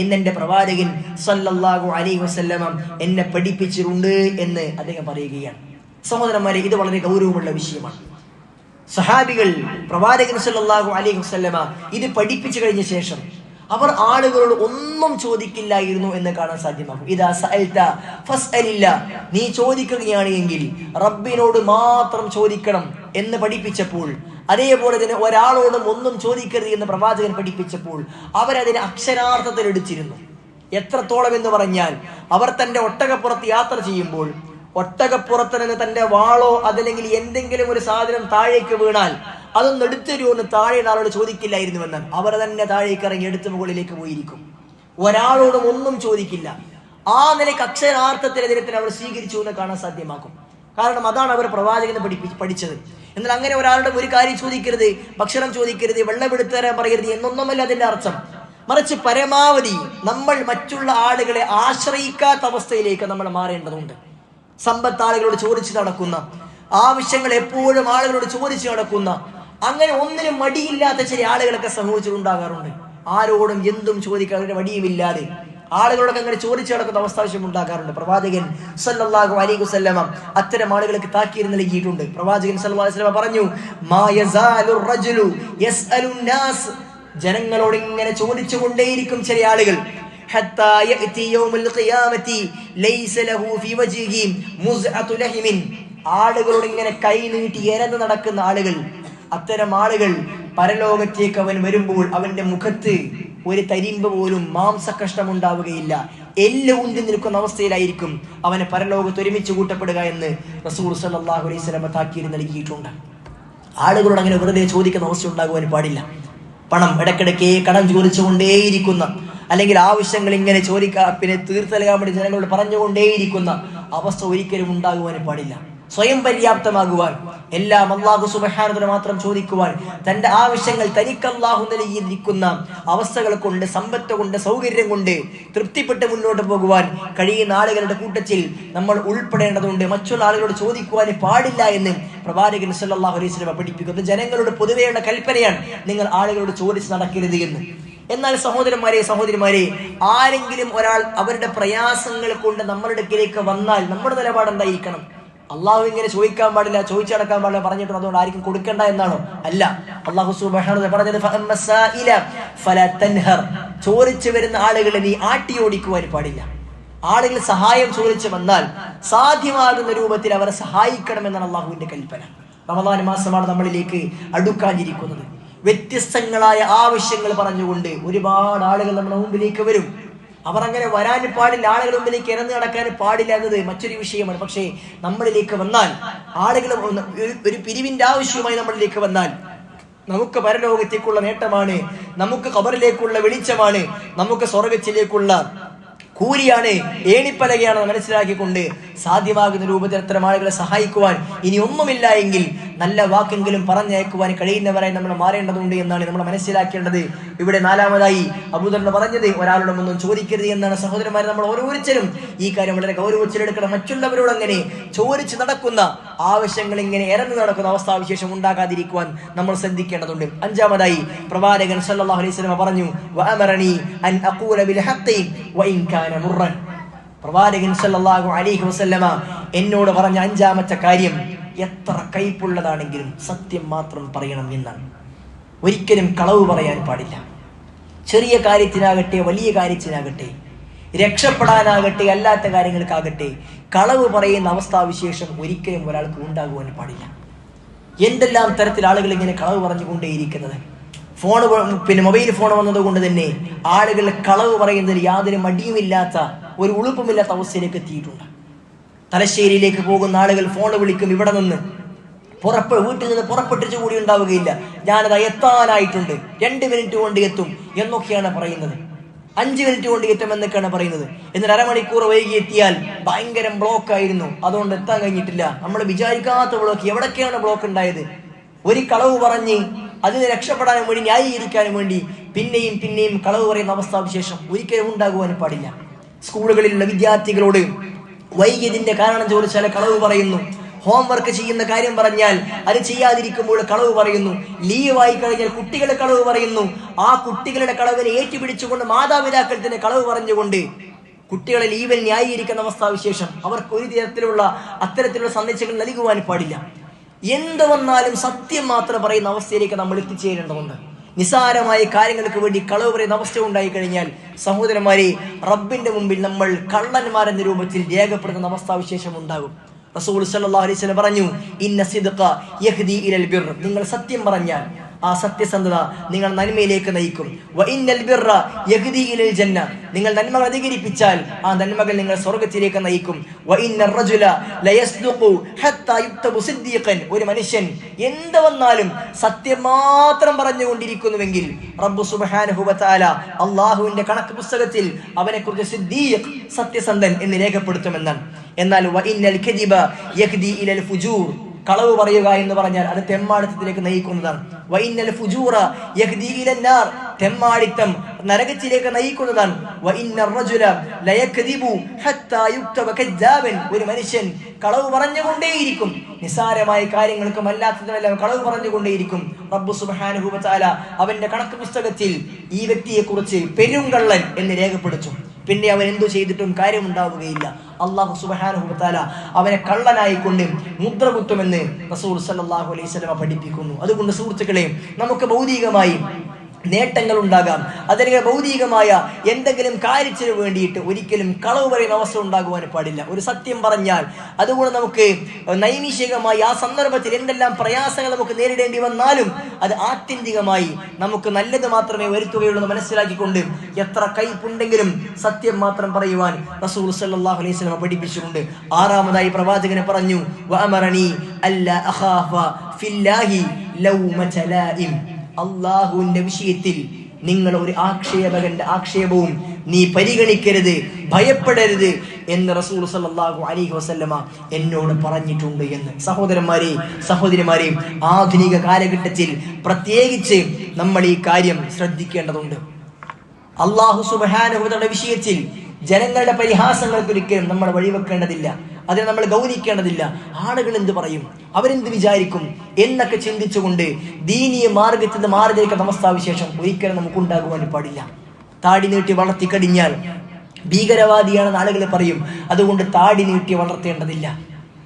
എന്നെന്റെ പ്രവാചകൻ സല്ലല്ലാഹു അലൈഹി വസല്ലമ എന്നെ പഠിപ്പിച്ചിട്ടുണ്ട് എന്ന് അദ്ദേഹം പറയുകയാണ്. സഹോദരന്മാരെ ഇത് വളരെ ഗൗരവമുള്ള വിഷയമാണ്. സഹാബികൾ പ്രവാചകൻ സല്ലല്ലാഹു അലൈഹി വസല്ലമ ഇത് പഠിപ്പിച്ചു കഴിഞ്ഞ ശേഷം അവർ ആളുകളോട് ഒന്നും ചോദിക്കില്ലായിരുന്നു എന്ന് കാണാൻ സാധ്യമാകും. ഇതാ ഫസ്അലില്ല നീ ചോദിക്കുകയാണ് എങ്കിൽ റബ്ബിനോട് മാത്രം ചോദിക്കണം എന്ന് പഠിപ്പിച്ചപ്പോൾ അതേപോലെ തന്നെ ഒരാളോടും ഒന്നും ചോദിക്കരുത് എന്ന് പ്രവാചകൻ പഠിപ്പിച്ചപ്പോൾ അവരതിനെ അക്ഷരാർത്ഥത്തിൽ എടുത്തിരുന്നു എത്രത്തോളം എന്ന് പറഞ്ഞാൽ അവർ തന്റെ ഒട്ടകപ്പുറത്ത് യാത്ര ചെയ്യുമ്പോൾ ഒട്ടകപ്പുറത്ത് നിന്ന് തന്റെ വാളോ അതല്ലെങ്കിൽ എന്തെങ്കിലും ഒരു സാധനം താഴേക്ക് വീണാൽ അതൊന്ന് എടുത്തരുമെന്ന് താഴെ ആളോട് ചോദിക്കില്ലായിരുന്നുവെന്ന് അവർ തന്നെ താഴേക്ക് ഇറങ്ങി എടുത്ത് മുകളിലേക്ക് പോയിരിക്കും. ഒരാളോടും ഒന്നും ചോദിക്കില്ല. ആ നിലയ്ക്ക് അക്ഷരാർത്ഥത്തിൽ ഇതിനത്തിന് അവർ സ്വീകരിച്ചു എന്ന് കാണാൻ സാധ്യമാക്കും. കാരണം അതാണ് അവർ പ്രവാചകനെ പഠിപ്പി പഠിച്ചത്. എന്നാൽ അങ്ങനെ ഒരാളുടെ ഒരു കാര്യം ചോദിക്കരുത് ഭക്ഷണം ചോദിക്കരുത് വെള്ളം എടുത്തു തരാൻ പറയരുത് എന്നൊന്നുമല്ല അതിന്റെ അർത്ഥം. മറിച്ച് പരമാവധി നമ്മൾ മറ്റുള്ള ആളുകളെ ആശ്രയിക്കാത്ത അവസ്ഥയിലേക്ക് നമ്മൾ മാറേണ്ടതുണ്ട്. സമ്പത്ത് ആളുകളോട് ചോദിച്ചു നടക്കുന്ന ആവശ്യങ്ങൾ എപ്പോഴും ആളുകളോട് ചോദിച്ചു നടക്കുന്ന അങ്ങനെ ഒന്നിനും മടിയില്ലാത്ത ചില ആളുകളൊക്കെ സംഭവിച്ചിട്ടുണ്ടാകാറുണ്ട് ആരോടും എന്തും ചോദിക്കാൻ അവരുടെ മടിയുമില്ലാതെ ആളുകളോടൊക്കെ അങ്ങനെ ചോദിച്ചു കിടക്കുന്ന അവസ്ഥാവശ്യം ഉണ്ടാക്കാറുണ്ട്. പ്രവാചകൻ സല്ലല്ലാഹു അലൈഹി വസല്ലമ അത്തരം ആളുകൾക്ക് താക്കീത് നൽകിയിട്ടുണ്ട്. പ്രവാചകൻ സല്ലല്ലാഹു അലൈഹി പറഞ്ഞു മാ യസ്അലു നാസ്. ജനങ്ങളോട് ഇങ്ങനെ ചോദിച്ചുകൊണ്ടേയിരിക്കും ചില ആളുകൾ. ഹത്താ ലൈസ ലഹു ഫീ ആളുകളോട് ഇങ്ങനെ കൈ നീട്ടി എരന്ന് നടക്കുന്ന ആളുകൾ. അത്തരം ആളുകൾ പരലോകത്തേക്ക് അവൻ വരുമ്പോൾ അവന്റെ മുഖത്ത് ഒരു തരിമ്പ് പോലും മാംസകഷ്ണം ഉണ്ടാവുകയില്ല എല്ലാം ഉന്തി നിൽക്കുന്ന അവസ്ഥയിലായിരിക്കും അവനെ പരലോകത്ത് ഒരുമിച്ച് കൂട്ടപ്പെടുക എന്ന് റസൂർ സല്ലല്ലാഹു അലൈഹി സ്വലമ താക്കീര് നൽകിയിട്ടുണ്ട്. ആളുകളോട് അങ്ങനെ വെറുതെ ചോദിക്കുന്ന അവസ്ഥ ഉണ്ടാകുവാൻ പാടില്ല. പണം ഇടയ്ക്കിടയ്ക്ക് കടം ചോദിച്ചുകൊണ്ടേയിരിക്കുന്ന അല്ലെങ്കിൽ ആവശ്യങ്ങൾ ഇങ്ങനെ ചോദിക്കാ പിന്നെ തീർത്തലകാൻ വേണ്ടി ജനങ്ങളോട് പറഞ്ഞുകൊണ്ടേയിരിക്കുന്ന അവസ്ഥ ഒരിക്കലും ഉണ്ടാകുവാൻ പാടില്ല. സ്വയം പര്യാപ്തമാകുവാൻ എല്ലാം അള്ളാഹു സുബഹാനത്തിന് മാത്രം ചോദിക്കുവാൻ തന്റെ ആവശ്യങ്ങൾ തനിക്ക് അള്ളാഹു നൽകിയിരിക്കുന്ന അവസ്ഥകൾ കൊണ്ട് സമ്പത്ത് കൊണ്ട് സൗകര്യം കൊണ്ട് തൃപ്തിപ്പെട്ട് മുന്നോട്ട് പോകുവാൻ കഴിയുന്ന ആളുകളുടെ കൂട്ടത്തിൽ നമ്മൾ ഉൾപ്പെടേണ്ടതുണ്ട്. മറ്റുള്ള ആളുകളോട് ചോദിക്കുവാൻ പാടില്ല എന്ന് പ്രവാചകൻ സല്ലാഹു അലൈഹി വസല്ലം പഠിപ്പിക്കുന്നത് ജനങ്ങളുടെ പൊതുവെയുള്ള കൽപ്പനയാണ് നിങ്ങൾ ആളുകളോട് ചോദിച്ച് നടക്കരുത് എന്ന്. എന്നാൽ സഹോദരന്മാരെ സഹോദരിമാരെ ആരെങ്കിലും ഒരാൾ അവരുടെ പ്രയാസങ്ങൾ കൊണ്ട് നമ്മുടെ അടുക്കിലേക്ക് വന്നാൽ നമ്മുടെ നിലപാട് എന്തായിരിക്കണം? അള്ളാഹു ഇങ്ങനെ ചോദിക്കാൻ പാടില്ല ചോദിച്ചു നടക്കാൻ പാടില്ല പറഞ്ഞിട്ട് അതുകൊണ്ട് ആർക്കും കൊടുക്കണ്ട എന്നാണോ? അല്ല. അള്ളാഹു പറഞ്ഞത് ചോദിച്ചു വരുന്ന ആളുകളെ നീ ആട്ടി ഓടിക്കുവാൻ പാടില്ല. ആളുകൾ സഹായം ചോദിച്ചു വന്നാൽ സാധ്യമാകുന്ന രൂപത്തിൽ അവരെ സഹായിക്കണമെന്നാണ് അള്ളാഹുവിന്റെ കൽപ്പന. റമദാൻ മാസമാണ് നമ്മളിലേക്ക് അടുക്കാനിരിക്കുന്നത്. വ്യത്യസ്തങ്ങളായ ആവശ്യങ്ങൾ പറഞ്ഞുകൊണ്ട് ഒരുപാട് ആളുകൾ നമ്മുടെ മുമ്പിലേക്ക് വരും. അവർ അങ്ങനെ വരാൻ പാടില്ല ആളുകൾ മുമ്പിലേക്ക് ഇറന്നു നടക്കാൻ പാടില്ല എന്നത് മറ്റൊരു വിഷയമാണ്. പക്ഷേ നമ്മളിലേക്ക് വന്നാൽ ആളുകൾ ഒരു- പിരിവിന്റെ ആവശ്യവുമായി നമ്മളിലേക്ക് വന്നാൽ നമുക്ക് പരലോകത്തേക്കുള്ള നേട്ടമാണ് നമുക്ക് കബറിലേക്കുള്ള വെളിച്ചമാണ് നമുക്ക് സ്വർഗത്തിലേക്കുള്ള കൂലിയാണ് ഏണിപ്പലകയാണ് മനസ്സിലാക്കിക്കൊണ്ട് സാധ്യമാകുന്ന രൂപത്തിൽ അത്തരം ആളുകളെ സഹായിക്കുവാൻ ഇനി ഒന്നുമില്ല എങ്കിൽ നല്ല വാക്കെങ്കിലും പറഞ്ഞയക്കുവാൻ കഴിയുന്നവരായി നമ്മൾ മാറേണ്ടതുണ്ട് എന്നാണ് നമ്മൾ മനസ്സിലാക്കേണ്ടത്. ഇവിടെ നാലാമതായി അബൂദറിന് പറഞ്ഞത് ഒരാളുടെ ഒന്നും ചോദിക്കരുത് എന്നാണ് സഹോദരന്മാരെ നമ്മൾ ഓരോരുത്തരും ഈ കാര്യം വളരെ ഗൗരവത്തിലെടുക്കണം. മറ്റുള്ളവരോട് അങ്ങനെ ചോദിച്ച് നടക്കുന്ന ആവശ്യങ്ങൾ ഇങ്ങനെ ഇറങ്ങി നടക്കുന്ന അവസ്ഥാവിശേഷം ഉണ്ടാകാതിരിക്കുവാൻ നമ്മൾ ശ്രദ്ധിക്കേണ്ടതുണ്ട്. അഞ്ചാമതായി പ്രവാചകൻ സല്ലല്ലാഹു അലൈഹി വസല്ലം പറഞ്ഞു വഅമറനി അഖൂല ബിൽ കാന പ്രവാചകൻ സല്ലല്ലാഹു അലൈഹി വസല്ലമ എന്നോട് പറഞ്ഞ അഞ്ചാമത്തെ കാര്യം എത്ര കൈപ്പുള്ളതാണെങ്കിലും സത്യം മാത്രം പറയണം എന്നാണ്. ഒരിക്കലും കളവ് പറയാൻ പാടില്ല. ചെറിയ കാര്യത്തിനാകട്ടെ വലിയ കാര്യത്തിനാകട്ടെ രക്ഷപ്പെടാനാകട്ടെ അല്ലാത്ത കാര്യങ്ങൾക്കാകട്ടെ കളവ് പറയുന്ന അവസ്ഥാവിശേഷം ഒരിക്കലും ഒരാൾക്ക് ഉണ്ടാകുവാൻ പാടില്ല. എന്തെല്ലാം തരത്തിൽ ആളുകൾ ഇങ്ങനെ കളവ് പറഞ്ഞുകൊണ്ടേയിരിക്കുന്നത്? ഫോൺ പിന്നെ മൊബൈൽ ഫോൺ വന്നതുകൊണ്ട് തന്നെ ആളുകൾ കളവ് പറയുന്നതിൽ യാതൊരു മടിയുമില്ലാത്ത ഒരു ഉളുപ്പുമില്ലാത്ത അവസ്ഥയിലേക്ക് എത്തിയിട്ടുണ്ട്. തലശ്ശേരിയിലേക്ക് പോകുന്ന ആളുകൾ ഫോൺ വിളിക്കും ഇവിടെ നിന്ന്. പുറപ്പ് വീട്ടിൽ നിന്ന് പുറപ്പെട്ടിട്ട് കൂടി ഉണ്ടാവുകയില്ല. ഞാനത് എത്താനായിട്ടുണ്ട്. രണ്ട് മിനിറ്റ് കൊണ്ട് എത്തും എന്നൊക്കെയാണ് പറയുന്നത്. അഞ്ച് മിനിറ്റ് കൊണ്ട് എത്തും എന്നൊക്കെയാണ് പറയുന്നത്. എന്നിട്ട് അരമണിക്കൂർ വൈകി എത്തിയാൽ ഭയങ്കര ബ്ലോക്ക് ആയിരുന്നു. അതുകൊണ്ട് എത്താൻ കഴിഞ്ഞിട്ടില്ല. നമ്മൾ വിചാരിക്കാത്ത ബ്ലോക്ക് എവിടൊക്കെയാണ് ബ്ലോക്ക് ഉണ്ടായത്? ഒരു കളവ് പറഞ്ഞ് അതിന് രക്ഷപ്പെടാനും വേണ്ടി ന്യായീകരിക്കാനും വേണ്ടി പിന്നെയും പിന്നെയും കളവ് പറയുന്ന അവസ്ഥാവിശേഷം ഒരിക്കലും ഉണ്ടാകുവാനും പാടില്ല. സ്കൂളുകളിലുള്ള വിദ്യാർത്ഥികളോട് വൈകിയതിന്റെ കാരണം ചോദിച്ചാൽ കളവ് പറയുന്നു. ഹോംവർക്ക് ചെയ്യുന്ന കാര്യം പറഞ്ഞാൽ അത് ചെയ്യാതിരിക്കുമ്പോൾ കളവ് പറയുന്നു. ലീവായി കഴിഞ്ഞാൽ കുട്ടികളെ കളവ് പറയുന്നു. ആ കുട്ടികളുടെ കളവിനെ ഏറ്റുപിടിച്ചുകൊണ്ട് മാതാപിതാക്കൾ തന്നെ കളവ് പറഞ്ഞുകൊണ്ട് കുട്ടികളെ ലീവിൽ ന്യായീകരിക്കുന്ന അവസ്ഥാവിശേഷം അവർക്ക് ഒരു തരത്തിലുള്ള അത്തരത്തിലുള്ള സന്ദേശങ്ങൾ നൽകുവാൻ പാടില്ല. എന്ത് വന്നാലും സത്യം മാത്രം പറയുന്ന അവസ്ഥയിലേക്ക് നമ്മൾ എത്തിച്ചേരേണ്ടതുണ്ട്. നിസാരമായ കാര്യങ്ങൾക്ക് വേണ്ടി കളവ് പറയുന്ന അവസ്ഥ ഉണ്ടായി കഴിഞ്ഞാൽ സഹോദരന്മാരെ റബ്ബിന്റെ മുമ്പിൽ നമ്മൾ കള്ളന്മാരെന്ന രൂപത്തിൽ രേഖപ്പെടുത്തുന്ന അവസ്ഥാവിശേഷം ഉണ്ടാകും. റസൂൽ സല്ലല്ലാഹു അലൈഹി വസല്ലം പറഞ്ഞു ഇന്ന സിദ്ഖ യഹ്ദി ഇലൽ ബിർ. നിങ്ങൾ സത്യം പറഞ്ഞാൽ ആ സത്യസന്ധത നിങ്ങൾ നന്മയിലേക്ക് നയിക്കും. ജന്ന. നിങ്ങൾ നന്മകൾ അധികരിപ്പിച്ചാൽ ആ നന്മകൾ നിങ്ങൾ സ്വർഗത്തിലേക്ക് നയിക്കും. ഒരു മനുഷ്യൻ എന്ത് വന്നാലും സത്യം മാത്രം പറഞ്ഞുകൊണ്ടിരിക്കുന്നുവെങ്കിൽ റബ്ബു സുബ്ഹാനഹു അള്ളാഹുവിന്റെ കണക്ക് പുസ്തകത്തിൽ അവനെ കുറിച്ച് സിദ്ദീഖ് സത്യസന്ധൻ എന്ന് രേഖപ്പെടുത്തുമെന്നാണ്. എന്നാൽ കളവ് പറയുക എന്ന് പറഞ്ഞാൽ അത് തെമ്മാടിത്തത്തിലേക്ക് നയിക്കുന്നതാണ്. വൈന്നൽ ഫുജൂറ യഹ്ദീലന്നാർ തെമ്മാടിത്തം നരകത്തിലേക്ക് നയിക്കുന്നതാണ്. വൈന്നർ റജുല ലയക്ദിബു ഹത്താ യുക്തബ കദ്ദാബൻ ഒരു മനുഷ്യൻ കളവ് പറഞ്ഞുകൊണ്ടേയിരിക്കും. നിസാരമായ കാര്യങ്ങൾക്കും അല്ലാത്തതിനെല്ലാം കളവ് പറഞ്ഞുകൊണ്ടേയിരിക്കും. റബ്ബു സുബ്ഹാനഹു വതആല അവന്റെ കണക്ക് പുസ്തകത്തിൽ ഈ വ്യക്തിയെക്കുറിച്ച് പെരുങ്കള്ളൻ എന്ന് രേഖപ്പെടുത്തും. പിന്നെ അവൻ എന്തു ചെയ്തിട്ടും കാര്യമുണ്ടാവുകയില്ല. അള്ളാഹു സുബ്ഹാനഹു വതആല അവനെ കള്ളനായി കൊണ്ട് മുദ്ര കുത്തുമെന്ന് റസൂൽ സല്ലല്ലാഹു അലൈഹി വസല്ലമ പഠിപ്പിക്കുന്നു. അതുകൊണ്ട് സുഹൃത്തുക്കളെ നമുക്ക് ഭൗതികമായി നേട്ടങ്ങൾ ഉണ്ടാകാം. അതല്ലെങ്കിൽ ഭൗതികമായ എന്തെങ്കിലും കാര്യത്തിന് വേണ്ടിയിട്ട് ഒരിക്കലും കളവ് പറയുന്ന അവസ്ഥ ഉണ്ടാകുവാൻ പാടില്ല. ഒരു സത്യം പറഞ്ഞാൽ അതുകൊണ്ട് നമുക്ക് നൈമിഷികമായി ആ സന്ദർഭത്തിൽ എന്തെല്ലാം പ്രയാസങ്ങൾ നമുക്ക് നേരിടേണ്ടി വന്നാലും അത് ആത്യന്തികമായി നമുക്ക് നല്ലത് മാത്രമേ വരുത്തുകയുള്ളൂ എന്ന് മനസ്സിലാക്കിക്കൊണ്ട് എത്ര കൈപ്പുണ്ടെങ്കിലും സത്യം മാത്രം പറയുവാൻ റസൂൽ സല്ലാഹു അലൈഹി വസല്ലം പഠിപ്പിച്ചിട്ടുണ്ട്. ആറാമതായി പ്രവാചകനെ പറഞ്ഞു വഅമറനി ലായിം അള്ളാഹുവിന്റെ വിഷയത്തിൽ നിങ്ങൾ ഒരു ആക്ഷേപകന്റെ ആക്ഷേപവും നീ പരിഗണിക്കരുത് ഭയപ്പെടരുത് എന്ന് റസൂൽ സല്ലാഹു അലൈഹി വസല്ലമ എന്നോട് പറഞ്ഞിട്ടുണ്ട് എന്ന്. സഹോദരന്മാരെ സഹോദരിമാരെ ആധുനിക കാലഘട്ടത്തിൽ പ്രത്യേകിച്ച് നമ്മൾ ഈ കാര്യം ശ്രദ്ധിക്കേണ്ടതുണ്ട്. അള്ളാഹു സുബാനുഭൂതയുടെ വിഷയത്തിൽ ജനങ്ങളുടെ പരിഹാസങ്ങൾക്ക് ഒരിക്കലും നമ്മൾ വഴിവെക്കേണ്ടതില്ല. അതിനെ നമ്മൾ ഗൗനിക്കേണ്ടതില്ല. ആളുകൾ എന്ത് പറയും? അവരെന്ത് വിചാരിക്കും? എന്നൊക്കെ ചിന്തിച്ചുകൊണ്ട് ദീനീയ മാർഗത്തിൽ നിന്ന് മാറി നിൽക്കുന്ന അവസ്ഥാവിശേഷം ഒരിക്കലും നമുക്ക് ഉണ്ടാകുവാൻ പാടില്ല. താടി നീട്ടി വളർത്തി കടിഞ്ഞാൽ ഭീകരവാദിയാണെന്ന് ആളുകൾ പറയും. അതുകൊണ്ട് താടി നീട്ടി വളർത്തേണ്ടതില്ല.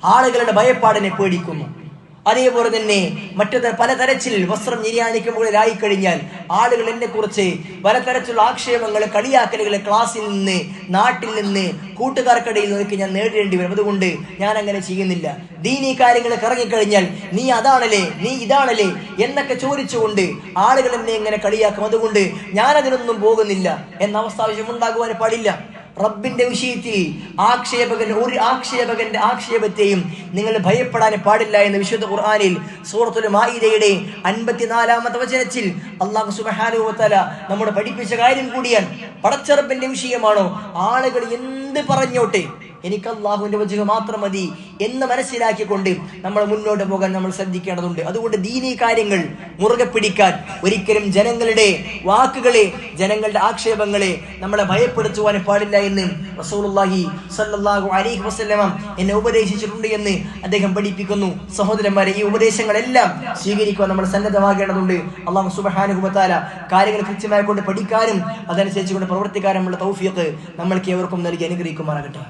ആളുകളുടെ ഭയപ്പാടിനെ പേടിക്കുന്നു. അതേപോലെ തന്നെ മറ്റു പല പലതരത്തിൽ വസ്ത്രം നിര്യാണിക്കുമ്പോഴായി കഴിഞ്ഞാൽ ആളുകൾ എന്നെ കുറിച്ച് പലതരത്തിലുള്ള ആക്ഷേപങ്ങൾ കളിയാക്കലുകൾ ക്ലാസ്സിൽ നിന്ന് നാട്ടിൽ നിന്ന് കൂട്ടുകാർക്കിടയിൽ നിന്നൊക്കെ ഞാൻ നേരിടേണ്ടി വരും. അതുകൊണ്ട് ഞാൻ അങ്ങനെ ചെയ്യുന്നില്ല. ദീനി കാര്യങ്ങൾ ഇറങ്ങിക്കഴിഞ്ഞാൽ നീ അതാണല്ലേ നീ ഇതാണല്ലേ എന്നൊക്കെ ചോദിച്ചുകൊണ്ട് ആളുകൾ എന്നെ ഇങ്ങനെ കളിയാക്കും. അതുകൊണ്ട് ഞാൻ അതിനൊന്നും പോകുന്നില്ല. എന്ന അവസ്ഥാവശ്യം ഉണ്ടാകുവാൻ പാടില്ല. റബ്ബിന്റെ വിഷയത്തിൽ ആക്ഷേപകൻ ഒരു ആക്ഷേപകന്റെ ആക്ഷേപത്തെയും നിങ്ങൾ ഭയപ്പെടാൻ പാടില്ല എന്ന് വിശുദ്ധ ഖുർആാനിൽ സൂറത്തുൽ മായിദയുടെ അൻപത്തിനാലാമത്തെ വചനത്തിൽ അള്ളാഹു നമ്മുടെ നമ്മോട് പഠിപ്പിച്ച കാര്യം കൂടിയാണ്. പടച്ചെറുപ്പിന്റെ വിഷയമാണോ? ആളുകൾ എന്ത് പറഞ്ഞോട്ടെ? എനിക്ക് അള്ളാഹുവിന്റെ വജുഹ മാത്രം മതി എന്ന് മനസ്സിലാക്കിക്കൊണ്ട് നമ്മൾ മുന്നോട്ട് പോകാൻ നമ്മൾ ശ്രദ്ധിക്കേണ്ടതുണ്ട്. അതുകൊണ്ട് ദീനീ കാര്യങ്ങൾ മുറുകെ പിടിക്കാൻ ഒരിക്കലും ജനങ്ങളുടെ വാക്കുകളെ ജനങ്ങളുടെ ആക്ഷേപങ്ങളെ നമ്മളെ ഭയപ്പെടുത്തുവാൻ പാടില്ല എന്ന് റസൂലുള്ളാഹി സല്ലല്ലാഹു അലൈഹി വസല്ലമ എന്നെ ഉപദേശിച്ചിട്ടുണ്ട് എന്ന് അദ്ദേഹം പഠിപ്പിക്കുന്നു. സഹോദരന്മാരെ ഈ ഉപദേശങ്ങളെല്ലാം സ്വീകരിക്കുവാൻ നമ്മൾ സന്നദ്ധമാകേണ്ടതുണ്ട്. അള്ളാഹു സുബ്ഹാനഹു വതആല കാര്യങ്ങൾ കൃത്യമായി കൊണ്ട് പഠിക്കാനും അതനുസരിച്ച് കൊണ്ട് പ്രവർത്തിക്കാനുമുള്ള തൗഫീഖ് നമ്മൾക്ക് ഏവർക്കും നൽകി അനുഗ്രഹിക്കുമാറാകട്ടെ.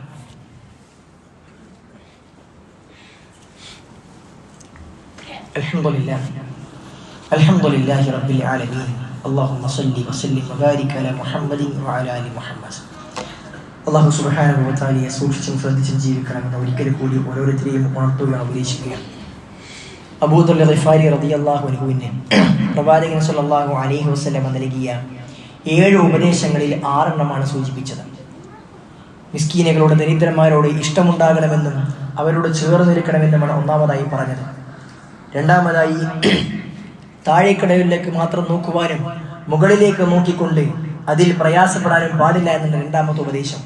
الحمد لله الحمد لله رب العالمين اللهم صل وسلم وبارك على محمد وعلى ال محمد അള്ളാഹു സുബ്ഹാനഹു വതആലയെ സൂക്ഷിച്ചും ശ്രദ്ധിച്ചും ജീവിക്കണമെന്ന് ഒരിക്കൽ കൂടി ഓരോരുത്തരെയും ഉണർത്തുകയാണ് ഉപദേശിക്കുകയാണ് അബൂദുൽ ഖിഫാരി റളിയല്ലാഹു അൻഹുവിനെ പ്രവാചകൻ സല്ലല്ലാഹു അലൈഹി വസല്ലം നൽകിയ ഏഴ് ഉപദേശങ്ങളിൽ ആറെണ്ണമാണ് സൂചിപ്പിച്ചത് മിസ്കീനുകളോട് ദരിദ്രന്മാരോട് ഇഷ്ടമുണ്ടാകണമെന്നും അവരോട് ചേർന്ന് നിൽക്കണമെന്നുമാണ് ഒന്നാമതായി പറഞ്ഞത് രണ്ടാമതായി താഴേക്കടവിലേക്ക് മാത്രം നോക്കുവാനും മുകളിലേക്ക് നോക്കിക്കൊണ്ട് അതിൽ പ്രയാസപ്പെടാനും പാടില്ല എന്നുള്ള രണ്ടാമത്തെ ഉപദേശം.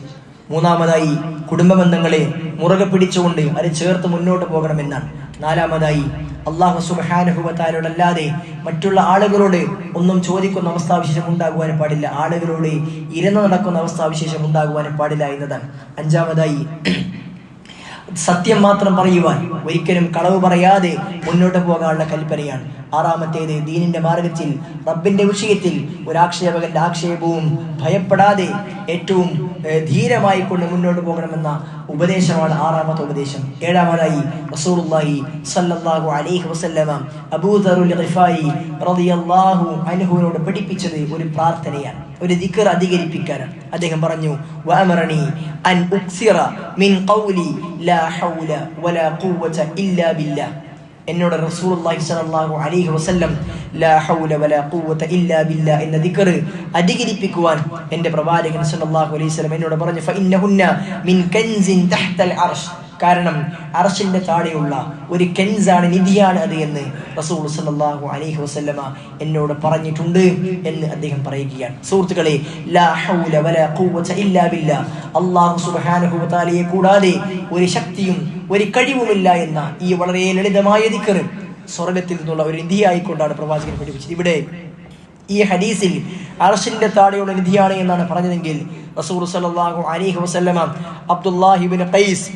മൂന്നാമതായി കുടുംബ ബന്ധങ്ങളെ മുറുകെ പിടിച്ചുകൊണ്ട് അത് ചേർത്ത് മുന്നോട്ട് പോകണമെന്നാണ്. നാലാമതായി അള്ളാഹു സുബാനുഭവത്താരോടല്ലാതെ മറ്റുള്ള ആളുകളോട് ഒന്നും ചോദിക്കുന്ന അവസ്ഥാവിശേഷം ഉണ്ടാകുവാൻ പാടില്ല. ആളുകളോട് ഇരുന്ന് നടക്കുന്ന അവസ്ഥാവിശേഷം ഉണ്ടാകുവാൻ പാടില്ല എന്നതാണ്. അഞ്ചാമതായി സത്യം മാത്രം പറയുവാൻ. ഒരിക്കലും കളവ് പറയാതെ മുന്നോട്ട് പോകാനുള്ള കൽപ്പനയാണ്. ആറാമത്തേത് ദീനിന്റെ മാർഗത്തിൽ റബ്ബിന്റെ വിഷയത്തിൽ ഒരു ആക്ഷേപകന്റെ ആക്ഷേപവും ഭയപ്പെടാതെ ഏറ്റവും ധീരമായി കൊണ്ട് മുന്നോട്ട് പോകണമെന്ന ഉപദേശമാണ് ആറാമത്തെ ഉപദേശം. ഏഴാമതായി റസൂലുള്ളാഹി സല്ലല്ലാഹു അലൈഹി വസല്ലമ അബൂദറുൽ ഗിഫാരി റളിയല്ലാഹു അൻഹുവിനോട് പഠിപ്പിച്ചത് ഒരു പ്രാർത്ഥനയാണ് ഒരു ദിക്ർ അധികരിപ്പിക്കാനാണ്. അദ്ദേഹം പറഞ്ഞു വഅമറനി അൻ ഉക്സിറ മിൻ ഖൗലി ലാ ഹൗല വലാ ഖുവത ഇല്ലാ ബില്ലാ എന്നോട് റസൂലുള്ളാഹി സ്വല്ലല്ലാഹു അലൈഹി എന്ന അധികരിപ്പിക്കുവാൻ എന്റെ പ്രവാചകൻ അലൈഹി എന്നോട് പറഞ്ഞു കാരണം അർഷിന്റെ താഴെയുള്ള ഒരു കെൻസാണ് നിധിയാണ് അത് എന്ന് റസൂൾ സല്ലാഹു അലൈഹി വസല്ലമ എന്നോട് പറഞ്ഞിട്ടുണ്ട് എന്ന് അദ്ദേഹം പറയുകയാണ്. സുഹൃത്തുക്കളെ അള്ളാഹു വതആലയെ കൂടാതെ ഒരു ശക്തിയും ഒരു കഴിവുമില്ല എന്ന ഈ വളരെ ലളിതമായ ദിക്കർ സ്വർഗത്തിൽ നിന്നുള്ള ഒരു നിധിയായിക്കൊണ്ടാണ് പ്രവാചകൻ പഠിപ്പിച്ചത് ഇവിടെ ഈ ഹദീസിൽ അർഷിന്റെ താഴെയുള്ള നിധിയാണ് എന്നാണ് പറഞ്ഞതെങ്കിൽ റസൂൽ സല്ലല്ലാഹു അലൈഹി വസല്ലമ അബ്ദുല്ലാഹിബ്നു ഖൈസ്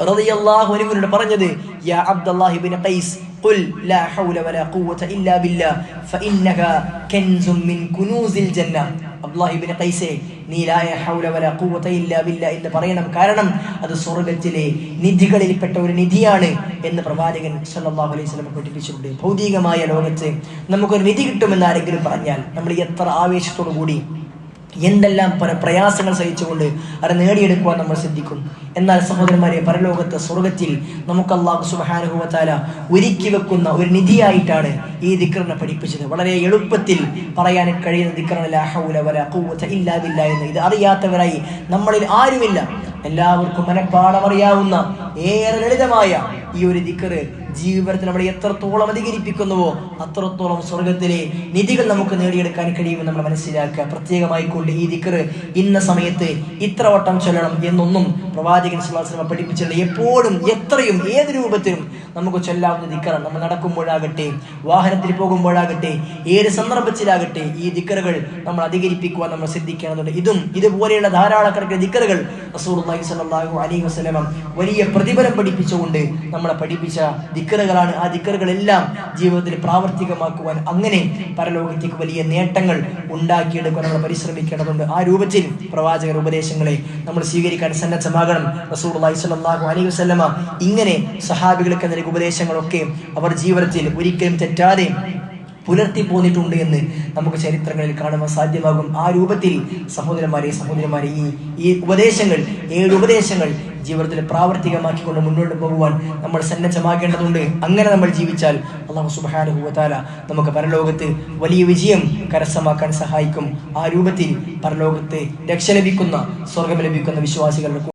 റളിയല്ലാഹു അൻഹുവിനോട് പറഞ്ഞത് യാ അബ്ദുല്ലാഹിബ്നു ഖൈസ് قل لا حول ولا قوة إلا بالله فإنها كنز من كنوز الجنة അബ്ദുല്ലാഹിബിന് കൈസേ നീ ലാ ഹൗല വലാ എന്ന് പറയണം. കാരണം അത് സ്വർഗത്തിലെ നിധികളിൽപ്പെട്ട ഒരു നിധിയാണ് എന്ന് പ്രവാചകൻ സല്ലാഹു അലൈഹി സ്വലം പഠിപ്പിച്ചിട്ടുണ്ട്. ഭൗതികമായ ലോകത്ത് നമുക്കൊരു നിധി കിട്ടുമെന്ന് ആരെങ്കിലും പറഞ്ഞാൽ നമ്മൾ എത്ര ആവേശത്തോടു കൂടി എന്തെല്ലാം പല പ്രയാസങ്ങൾ സഹിച്ചുകൊണ്ട് അത് നേടിയെടുക്കുവാൻ നമ്മൾ ശ്രദ്ധിക്കും. എന്നാൽ സഹോദരന്മാരെ പരലോകത്ത് സ്വർഗത്തിൽ നമുക്ക് അള്ളാഹു സുബാനുഭവത്താല ഒരുക്കി വെക്കുന്ന ഒരു നിധിയായിട്ടാണ് ഈ ദിക്കറിനെ പഠിപ്പിച്ചത്. വളരെ എളുപ്പത്തിൽ പറയാൻ കഴിയുന്ന ബില്ലാ എന്ന്. ഇത് അറിയാത്തവരായി നമ്മളിൽ ആരുമില്ല. എല്ലാവർക്കും മനഃപ്പാടം അറിയാവുന്ന ഏറെ ലളിതമായ ഈ ഒരു ദിക്കറ് ജീവിതത്തിൽ നമ്മളെ എത്രത്തോളം അധികരിപ്പിക്കുന്നുവോ അത്രത്തോളം സ്വർഗത്തിലെ നിധികൾ നമുക്ക് നേടിയെടുക്കാൻ കഴിയുമെന്ന് നമ്മൾ മനസ്സിലാക്കുക. പ്രത്യേകമായി കൊണ്ട് ഈ ദിക്കറ് ഇന്ന സമയത്ത് ഇത്ര വട്ടം ചൊല്ലണം എന്നൊന്നും പ്രവാചകൻ സുല്ലാസ്ലമ പഠിപ്പിച്ചില്ല എപ്പോഴും എത്രയും ഏത് രൂപത്തിലും നമുക്ക് ചൊല്ലാവുന്ന ദിക്കറാണ് നമ്മൾ നടക്കുമ്പോഴാകട്ടെ വാഹനത്തിൽ പോകുമ്പോഴാകട്ടെ ഏത് സന്ദർഭത്തിലാകട്ടെ ഈ ദിക്കറുകൾ നമ്മൾ അധികരിപ്പിക്കുവാൻ നമ്മൾ ശ്രദ്ധിക്കേണ്ടതുണ്ട്. ഇതും ഇതുപോലെയുള്ള ധാരാളക്കണക്കിന് ദിക്കറുകൾ അലി വസ്ലമം വലിയ പ്രതിഫലം പഠിപ്പിച്ചുകൊണ്ട് നമ്മളെ പഠിപ്പിച്ച ദിക്കറുകളാണ്. ആ ദിക്കറുകളെല്ലാം ജീവിതത്തിൽ പ്രാവർത്തികമാക്കുവാൻ അങ്ങനെ പരലോകത്തേക്ക് വലിയ നേട്ടങ്ങൾ ഉണ്ടാക്കിയെടുക്കാൻ നമ്മൾ പരിശ്രമിക്കേണ്ടതുണ്ട്. ആ രൂപത്തിൽ പ്രവാചകർ ഉപദേശങ്ങളെ നമ്മൾ സ്വീകരിക്കാൻ സന്നദ്ധമാകണം. സ്വല്ലല്ലാഹു അലൈഹി വസ്ലമ ഇങ്ങനെ സഹാബികൾക്ക് നൽകിയ ഉപദേശങ്ങളൊക്കെ അവർ ജീവിതത്തിൽ ഒരിക്കലും തെറ്റാതെ പുലർത്തി പോന്നിട്ടുണ്ട് എന്ന് നമുക്ക് ചരിത്രങ്ങളിൽ കാണുവാൻ സാധ്യമാകും. ആ രൂപത്തിൽ സഹോദരന്മാരെ സഹോദരന്മാരെ ഈ ഈ ഉപദേശങ്ങൾ ഏഴ് ഉപദേശങ്ങൾ ജീവിതത്തിൽ പ്രാവർത്തികമാക്കിക്കൊണ്ട് മുന്നോട്ട് പോകുവാൻ നമ്മൾ സന്നദ്ധമാക്കേണ്ടതുണ്ട് അങ്ങനെ നമ്മൾ ജീവിച്ചാൽ അള്ളാഹു സുബാനുഭവത്താല നമുക്ക് പരലോകത്ത് വലിയ വിജയം കരസ്ഥമാക്കാൻ സഹായിക്കും. ആ രൂപത്തിൽ പരലോകത്ത് രക്ഷ ലഭിക്കുന്ന സ്വർഗം ലഭിക്കുന്ന വിശ്വാസികളുടെ